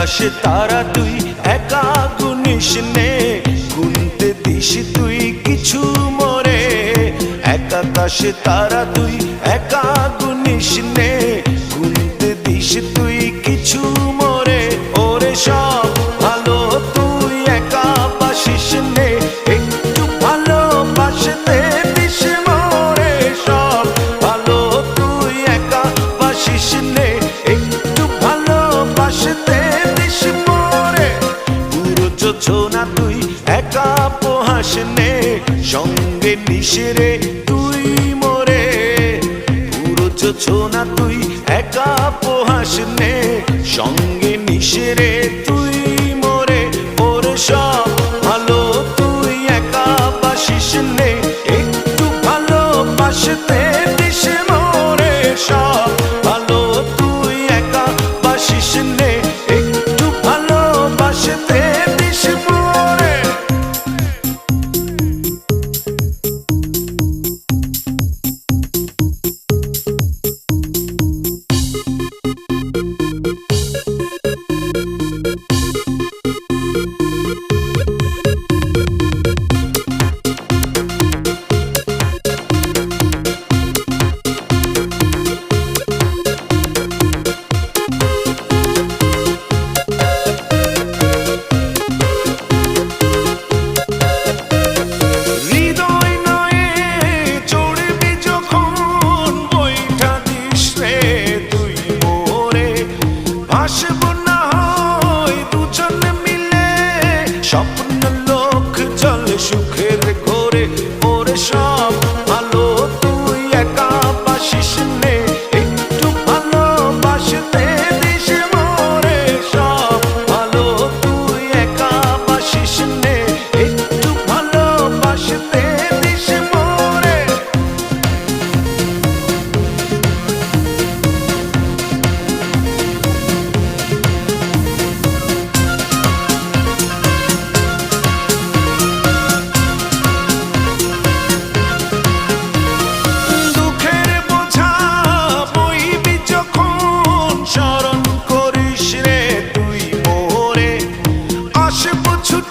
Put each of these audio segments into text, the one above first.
আকাশে তারা তুই, একা গুনিস নে। গুনতে দিস তুই কিছু মরে। এক আকাশে তারা তুই, একা গুনিস নে। গুনতে সঙ্গে নিশেরে তুই মরে। পুরো না তুই একা পোহাস নে। সঙ্গে নিশেরে তুই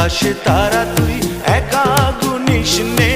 আকাশে তারা তুই একা গুনিস নে।